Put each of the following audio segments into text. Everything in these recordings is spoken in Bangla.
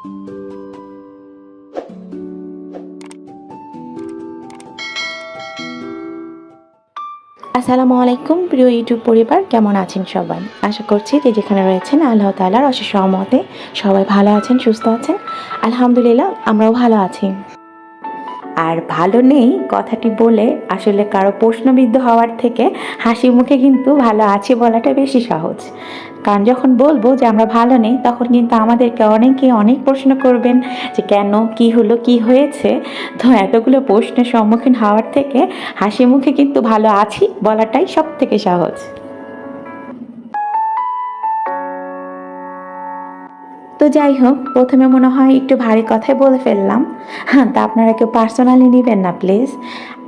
আসসালামু আলাইকুম, প্রিয় ইউটিউব পরিবার, কেমন আছেন সবাই? আশা করছি যে যেখানে রয়েছেন আল্লাহ তালার অশেষ সহমতে সবাই ভালো আছেন, সুস্থ আছেন। আলহামদুলিল্লাহ, আমরাও ভালো আছি। আর ভালো নেই কথাটি বলে আসলে কারও প্রশ্নবিদ্ধ হওয়ার থেকে হাসি মুখে কিন্তু ভালো আছি বলাটা বেশি সহজ। কারণ যখন বলব যে আমরা ভালো নেই, তখন কিন্তু আমাদেরকে অনেকে অনেক প্রশ্ন করবেন যে কেন, কি হলো, কি হয়েছে? তো এতগুলো প্রশ্নের সম্মুখীন হওয়ার থেকে হাসি মুখে কিন্তু ভালো আছি বলাটাই সব থেকে সহজ। তো যাই হোক, প্রথমে মনে হয় একটু ভারী কথাই বলে ফেললাম। হ্যাঁ তা আপনারা কেউ পার্সোনালি নেবেন না প্লিজ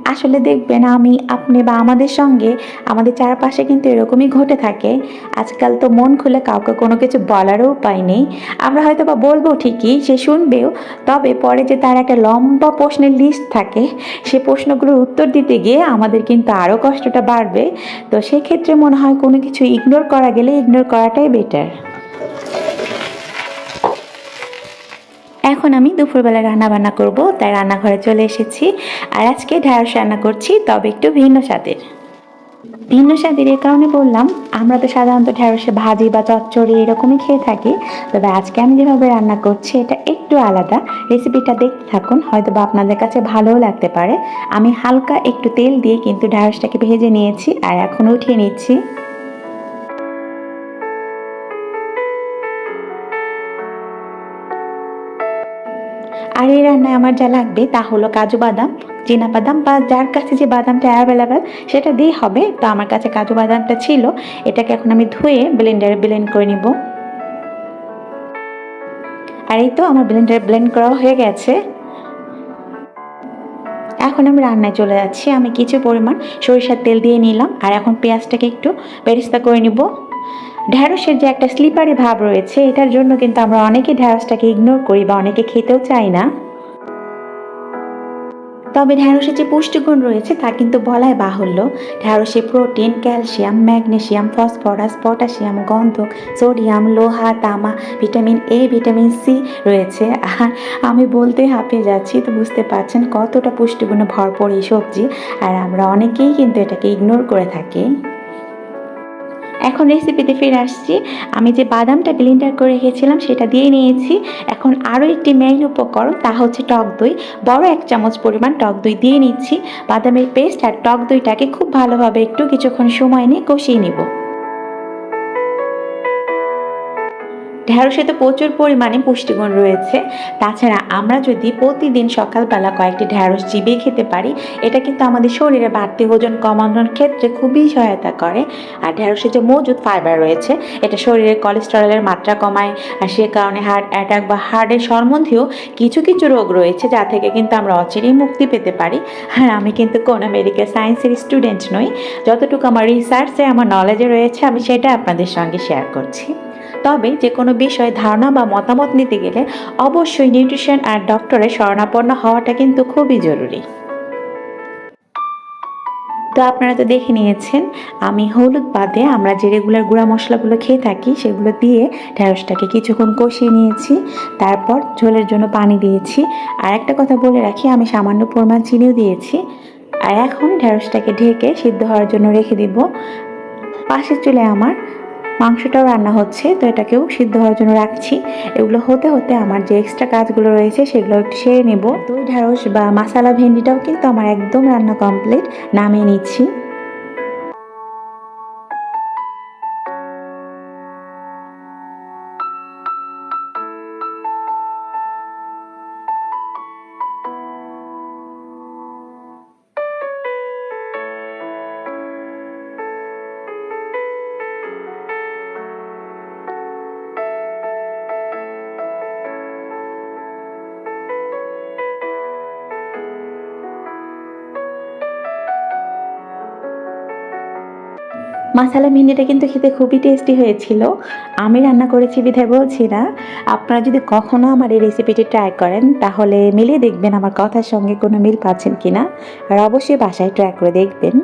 আসলে দেখবেন আমি আপনি বা আমাদের সঙ্গে আমাদের চারপাশে কিন্তু এরকমই ঘটে থাকে। আজকাল তো মন খুলে কাউকে কোনো কিছু বলারও উপায় নেই। আমরা হয়তো বা বলব ঠিকই, সে শুনবেও। তবে পরে যে তার একটা লম্বা প্রশ্নের লিস্ট থাকে, সে প্রশ্নগুলোর উত্তর দিতে গিয়ে আমাদের কিন্তু আরও কষ্টটা বাড়বে। তো সেক্ষেত্রে মনে হয় কোনো কিছু ইগনোর করা গেলে ইগনোর করাটাই বেটার এখন আমি দুপুরবেলা রান্না বান্না করব, তাই রান্নাঘরে চলে এসেছি। আর আজকে ঢ্যাঁড়স রান্না করছি, তবে একটু ভিন্ন স্বাদের। ভিন্ন স্বাদের এ কারণে বললাম, আমরা তো সাধারণত ঢ্যাঁড়সে ভাজি বা চচ্চড়ি এরকমই খেয়ে থাকি। তবে আজকে আমি যেভাবে রান্না করছি, এটা একটু আলাদা। রেসিপিটা দেখতে থাকুন হয়তো বা আপনাদের কাছে ভালোও লাগতে পারে। আমি হালকা একটু তেল দিয়ে কিন্তু ঢ্যাঁড়সটাকে ভেজে নিয়েছি, আর এখন উঠিয়ে নিচ্ছি। আর এই রান্নায় আমার যা লাগবে তা হলো কাজু বাদাম চীনা বাদাম বা যার কাছে যে বাদামটা অ্যাভেলেবেল সেটা দিয়ে হবে। তো আমার কাছে কাজু বাদামটা ছিল, এটাকে এখন আমি ধুয়ে ব্লেন্ডারে ব্লেন্ড করে নিব। আর এই তো আমার ব্লেন্ডারে ব্লেন্ড করা হয়ে গেছে। এখন আমি রান্নায় চলে যাচ্ছি। আমি কিছু পরিমাণ সরিষার তেল দিয়ে নিলাম। আর এখন পেঁয়াজটাকে একটু বেরিস্তা করে নিব। ঢ্যাঁড়সের যে একটা স্লিপারি ভাব রয়েছে, এটার জন্য কিন্তু আমরা অনেকে ঢ্যাঁড়সটাকে ইগনোর করি বা অনেকে খেতেও চাই না। তবে ঢ্যাঁড়সের যে পুষ্টিগুণ রয়েছে, তা কিন্তু বলাই বাহুল্য। ঢ্যাঁড়সে protein calcium magnesium phosphorus potassium গন্ধক sodium লোহা, তামা ভিটামিন এ ভিটামিন সি রয়েছে। আর আমি বলতে হাঁপিয়ে যাচ্ছি, তো বুঝতে পারছেন কতটা পুষ্টিগুণে ভরপুর এই সবজি। আর আমরা অনেকেই কিন্তু এটাকে ইগনোর করে থাকি। এখন রেসিপিতে ফিরে আসছি। আমি যে বাদামটা ব্লেন্ডার করে রেখেছিলাম, সেটা দিয়ে নিয়েছি। এখন আরও একটি মেইন উপকরণ, তা হচ্ছে টক দই। বড় এক চামচ পরিমাণ টক দই দিয়ে নিচ্ছি। বাদামের পেস্ট আর টক দইটাকে খুব ভালোভাবে একটু কিছুক্ষণ সময় নিয়ে কষিয়ে নিব। ঢ্যাঁড়সে তো প্রচুর পরিমাণে পুষ্টিগুণ রয়েছে। তাছাড়া আমরা যদি প্রতিদিন সকালবেলা কয়েকটি ঢ্যাঁড়স চিবিয়ে খেতে পারি, এটা কিন্তু আমাদের শরীরে বাড়তি ওজন কমানোর ক্ষেত্রে খুবই সহায়তা করে। আর ঢ্যাঁড়সে যে মজুদ ফাইবার রয়েছে, এটা শরীরে কোলেস্টেরলের মাত্রা কমায়। আর সে কারণে হার্ট অ্যাটাক বা হার্টের সম্বন্ধীয় কিছু কিছু রোগ রয়েছে, যা থেকে কিন্তু আমরা অচিরেই মুক্তি পেতে পারি। আর আমি কিন্তু কোনো মেডিকেল সায়েন্সের স্টুডেন্ট নই। যতটুকু আমার রিসার্চে আমার নলেজে রয়েছে, আমি সেটা আপনাদের সঙ্গে শেয়ার করছি। তবে যে কোনো বিষয়ে ধারণা বা মতামত নিতে গেলে অবশ্যই নিউট্রিশন আর ডক্টরের শরণাপন্ন হওয়াটা কিন্তু খুবই জরুরি। তো আপনারা তো দেখে নিয়েছেন, আমি হলুদ বাদে আমরা যে রেগুলার গুঁড়া মশলাগুলো খেয়ে থাকি সেগুলো দিয়ে ঢ্যাঁড়সটাকে কিছুক্ষণ কষিয়ে নিয়েছি, তারপর ঝোলের জন্য পানি দিয়েছি, আর একটা কথা বলে রাখি, আমি সামান্য পরিমাণ চিনিও দিয়েছি, আর এখন ঢ্যাঁড়সটাকে ঢেকে সিদ্ধ হওয়ার জন্য রেখে দিব। পাশের চুলে আমার মাংসটাও রান্না হচ্ছে, তো এটাকেও সিদ্ধ হওয়ার জন্য রাখছি। এগুলো হতে হতে আমার যে এক্সট্রা কাজগুলো রয়েছে, সেগুলো একটু সেরে নেব। দই ঢ্যাঁড়স বা মাসালা, ভেন্ডিটাও কিন্তু আমার একদম রান্না কমপ্লিট নামিয়ে নিচ্ছি। মাসালা ভিন্ডিটা কিন্তু খেতে খুবই টেস্টি হয়েছিল। আমি রান্না করেছি বিধায় বলছি না আপনারা যদি কখনও আমার এই রেসিপিটি ট্রাই করেন, তাহলে মিলিয়ে দেখবেন আমার কথার সঙ্গে কোনো মিল পাচ্ছেন কিনা। আর অবশ্যই বাসায় ট্রাই করে দেখবেন।